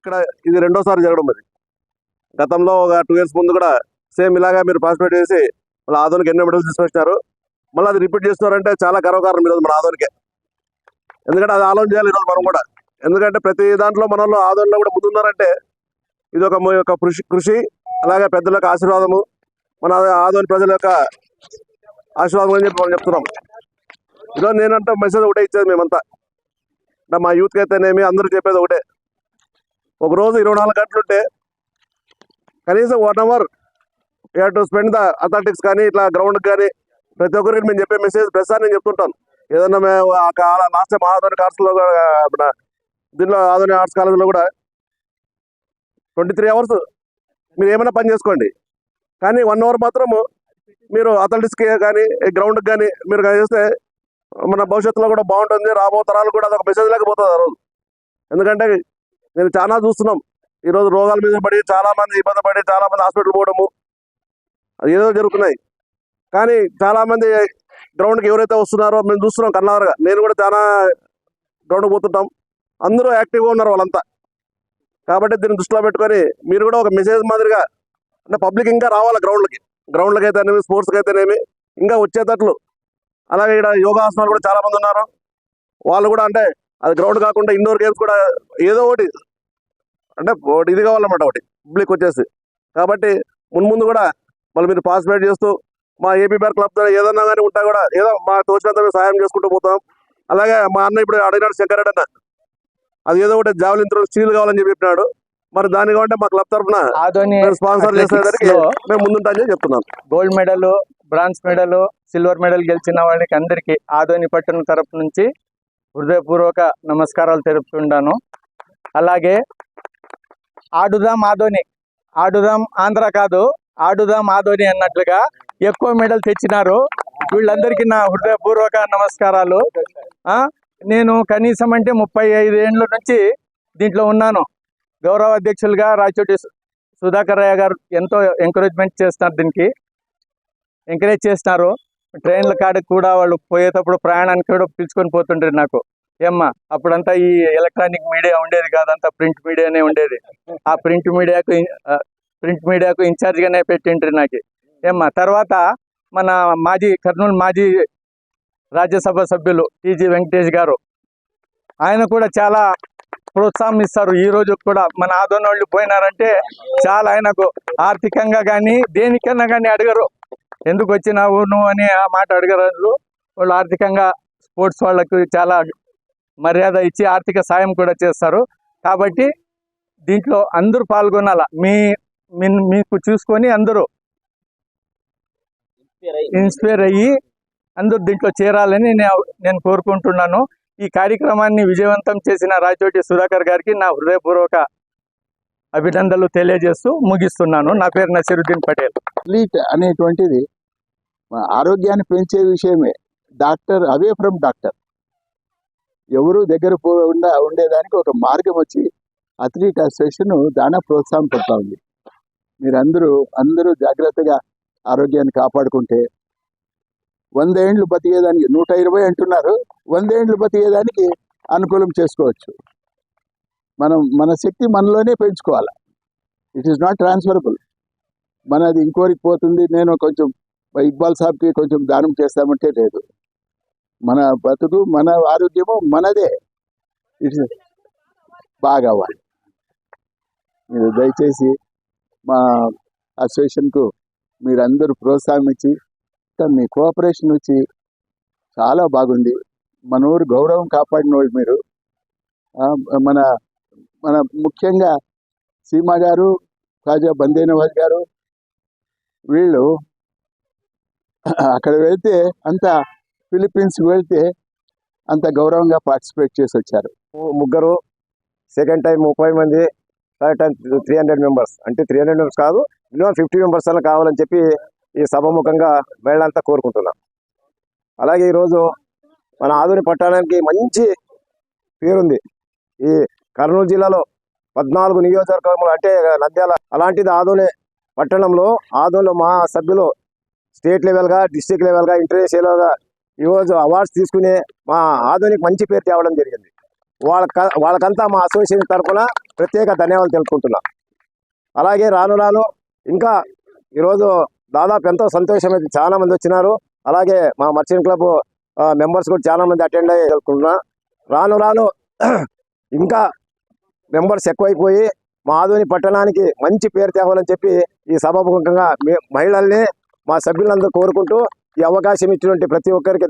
ఇక్కడ ఇది రెండోసారి జరగడం అది గతంలో ఒక టూ ఇయర్స్ ముందు కూడా సేమ్ ఇలాగా మీరు పార్టిసిపేట్ చేసి మళ్ళీ ఆదోనికి ఎన్నో మెడల్స్ తీసుకొచ్చినారు మళ్ళీ అది రిపీట్ చేస్తున్నారంటే చాలా గర్వకారణం ఈరోజు మన ఆదోనికే. ఎందుకంటే అది ఆలోచన చేయాలి ఈరోజు మనం కూడా. ఎందుకంటే ప్రతి దాంట్లో మన వాళ్ళు ఆదోళనలో కూడా ముందున్నారంటే ఇది ఒక యొక్క కృషి కృషి అలాగే పెద్దల యొక్క ఆశీర్వాదము మన ఆదోని ప్రజల యొక్క ఆశీర్వాదం అని చెప్పి మనం చెప్తున్నాం. ఈరోజు నేనంటే మెసేజ్ ఒకటే ఇచ్చేది మేమంతా. అంటే మా యూత్కి అయితేనేమి అందరూ చెప్పేది ఒకటే. ఒక రోజు ఇరవై నాలుగు గంటలు ఉంటే కనీసం one hour you to spend the athletics కానీ ఇట్లా గ్రౌండ్కి కానీ ప్రతి ఒక్కరికి మేము చెప్పే మెసేజ్ ప్రతిసారి నేను చెప్తుంటాను. ఏదన్నా మేము లాస్ట్ టైం ఆధునిక ఆర్ట్స్లో కూడా దీనిలో ఆధునిక ఆర్ట్స్ కాలేజీలో కూడా ట్వంటీ త్రీ అవర్స్ మీరు ఏమైనా పని చేసుకోండి. కానీ వన్ అవర్ మాత్రము మీరు అథ్లెటిక్స్కి కానీ గ్రౌండ్కి కానీ మీరు చేస్తే మన భవిష్యత్తులో కూడా బాగుంటుంది. రాబో తరాలు కూడా అదొక మెసేజ్ లేకపోతుంది ఆ రోజు. ఎందుకంటే నేను చాలా చూస్తున్నాం. ఈరోజు రోగాల మీద పడి చాలా మంది ఇబ్బంది పడి చాలా మంది హాస్పిటల్ పోవడము. అది ఏదో జరుగుతున్నాయి. కానీ చాలా మంది గ్రౌండ్కి ఎవరైతే వస్తున్నారో మేము చూస్తున్నాం కన్నారుగా. నేను కూడా చాలా గ్రౌండ్కి పోతుంటాం. అందరూ యాక్టివ్గా ఉన్నారు వాళ్ళంతా. కాబట్టి దీన్ని దృష్టిలో పెట్టుకొని మీరు కూడా ఒక మెసేజ్ మాదిరిగా అంటే పబ్లిక్ ఇంకా రావాలి గ్రౌండ్లకి? గ్రౌండ్లకి అయితేనేమి స్పోర్ట్స్కి అయితేనేమి ఇంకా వచ్చేటట్లు. అలాగే ఇక్కడ యోగాసనాలు కూడా చాలామంది ఉన్నారు. వాళ్ళు కూడా అంటే అది గ్రౌండ్ కాకుండా ఇండోర్ గేమ్స్ కూడా ఏదో ఒకటి అంటే ఒకటి ఇది కావాలన్నమాట ఒకటి పబ్లిక్ వచ్చేసి. కాబట్టి మున్ముందు కూడా మళ్ళీ మీరు పార్టిసిపేట్ చేస్తూ మా ఏపీ బ్యార్ క్లబ్ ఏదన్నా కానీ ఉంటా కూడా ఏదో మా తోచినంత మేము సహాయం చేసుకుంటూ పోతాం. అలాగే మా అన్న ఇప్పుడు అడిగినాడు శంకరెడ్డి అన్న అది ఏదో ఒకటి జావలిన్ త్రో స్టీల్ కావాలని చెప్పి చెప్పినాడు. మరి దాని కావాలంటే మా క్లబ్ తరఫున ఆధోని స్పాన్సర్ చేసేదానికి మేము ముందుంటామని చెప్తున్నాను gold medal bronze medal silver medal గెలిచిన వాళ్ళకి అందరికి ఆదోని పట్టణం తరపు నుంచి హృదయపూర్వక నమస్కారాలు తెలుపుతుండాను. అలాగే ఆడుదాం ఆధోని ఆడుదాం ఆంధ్ర కాదు ఆడుదాం ఆధోని అన్నట్లుగా ఎక్కువ మెడల్ తెచ్చినారు. వీళ్ళందరికీ నా హృదయపూర్వక నమస్కారాలు. నేను కనీసం అంటే ముప్పై ఐదు ఏండ్ల నుంచి దీంట్లో ఉన్నాను. గౌరవ అధ్యక్షులుగా రాయచోటి సుధాకర్ రాయ గారు ఎంతో ఎంకరేజ్మెంట్ చేస్తున్నారు దీనికి. ఎంకరేజ్ చేస్తున్నారు. ట్రైన్ల కాడికి కూడా వాళ్ళు పోయేటప్పుడు ప్రయాణానికి కూడా పిలుచుకొని పోతుండ్రు నాకు. ఏమ్మా అప్పుడంతా ఈ ఎలక్ట్రానిక్ మీడియా ఉండేది కాదంతా ప్రింట్ మీడియానే ఉండేది. ఆ ప్రింట్ మీడియాకు ప్రింట్ మీడియాకు ఇన్ఛార్జ్గానే పెట్టిండ్రు నాకు. ఏమ్మా తర్వాత మన మాజీ కర్నూలు మాజీ రాజ్యసభ సభ్యులు టీజీ వెంకటేష్ గారు ఆయన కూడా చాలా ప్రోత్సాహం ఇస్తారు. ఈ రోజు కూడా మన ఆదోని పోయినారంటే చాలా ఆయనకు ఆర్థికంగా కానీ దేనికన్నా కానీ అడగరు. ఎందుకు వచ్చినావు నువ్వు అని ఆ మాట అడిగారు వాళ్ళు ఆర్థికంగా స్పోర్ట్స్ వాళ్ళకు చాలా మర్యాద ఇచ్చి ఆర్థిక సాయం కూడా చేస్తారు. కాబట్టి దీంట్లో అందరూ పాల్గొనాల? మీ మీకు చూసుకొని అందరూ ఇన్స్పైర్ అయ్యి అందరూ దీంట్లో చేరాలని నేను నేను కోరుకుంటున్నాను. ఈ కార్యక్రమాన్ని విజయవంతం చేసిన రాజోటి సుధాకర్ గారికి నా హృదయపూర్వక అభినందనలు తెలియజేస్తూ ముగిస్తున్నాను. నా పేరు నసీరుద్దీన్ పటేల్. అథ్లీట్ అనేటువంటిది ఆరోగ్యాన్ని పెంచే విషయమే. Doctor away from doctor. ఎవరు దగ్గర పోకుండా ఉండేదానికి ఒక మార్గం వచ్చి అథ్లీట్ అసోసియేషన్ దానా ప్రోత్సాహం పడుతూ ఉంది. మీరందరూ అందరూ జాగ్రత్తగా ఆరోగ్యాన్ని కాపాడుకుంటే వంద ఏండ్లు బతికేదానికి నూట ఇరవై అంటున్నారు. వంద ఏండ్లు బతికేదానికి అనుకూలం చేసుకోవచ్చు. మనం మన శక్తి మనలోనే పెంచుకోవాలి? ఇట్ ఈస్ నాట్ ట్రాన్స్ఫరబుల్ మనది ఇంకోరికి పోతుంది నేను కొంచెం ఇక్బాల్ సాబ్కి కొంచెం దానం చేస్తామంటే లేదు. మన బతుకు మన ఆరోగ్యము మనదే. ఇట్స్ బాగా అవ్వాలి మీరు దయచేసి మా అసోసియేషన్కు మీరందరూ ప్రోత్సాహం ఇచ్చి మీ కోఆపరేషన్ వచ్చి చాలా బాగుంది. మన ఊరు గౌరవం కాపాడిన వాళ్ళు మీరు మన మన ముఖ్యంగా సీమా గారు కాజా బందేనవాజ్ గారు వీళ్ళు అక్కడ వెళ్తే అంత ఫిలిప్పీన్స్ వెళ్తే అంత గౌరవంగా పార్టిసిపేట్ చేసి వచ్చారు. ముగ్గురు సెకండ్ టైం ముప్పై మంది third time three hundred members. అంటే త్రీ హండ్రెడ్ మెంబర్స్ కాదు మినిమం ఫిఫ్టీ మెంబర్స్ అలా కావాలని చెప్పి ఈ సభముఖంగా వెళ్ళంతా కోరుకుంటున్నాం. అలాగే ఈరోజు మన ఆధునిక పట్టణానికి మంచి పేరుంది. ఈ కర్నూలు జిల్లాలో పద్నాలుగు నియోజకవర్గములు అంటే నంద్యాల అలాంటిది ఆదోనే పట్టణంలో ఆదోలో మా సభ్యులు స్టేట్ లెవెల్గా డిస్టిక్ లెవెల్గా ఇంటర్నేషనల్గా ఈరోజు అవార్డ్స్ తీసుకుని మా ఆధునిక మంచి పేరు తేవడం జరిగింది. వాళ్ళ వాళ్ళకంతా మా అసోసియేషన్ తరఫున ప్రత్యేక ధన్యవాదాలు తెలుపుకుంటున్నా. అలాగే రాను రాను ఇంకా ఈరోజు దాదాపు ఎంతో సంతోషం అయితే చాలా మంది వచ్చినారు. అలాగే మా మర్చెంట్ క్లబ్ మెంబర్స్ కూడా చాలా మంది అటెండ్ అయ్యి తెలుపుకుంటున్నా. రాను రాను ఇంకా మెంబర్స్ ఎక్కువైపోయి మా ఆదోని పట్టణానికి మంచి పేరు తేవాలని చెప్పి ఈ సభాముఖంగా మహిళల్ని మా సభ్యులందరూ కోరుకుంటూ ఈ అవకాశం ఇచ్చినటువంటి ప్రతి ఒక్కరికి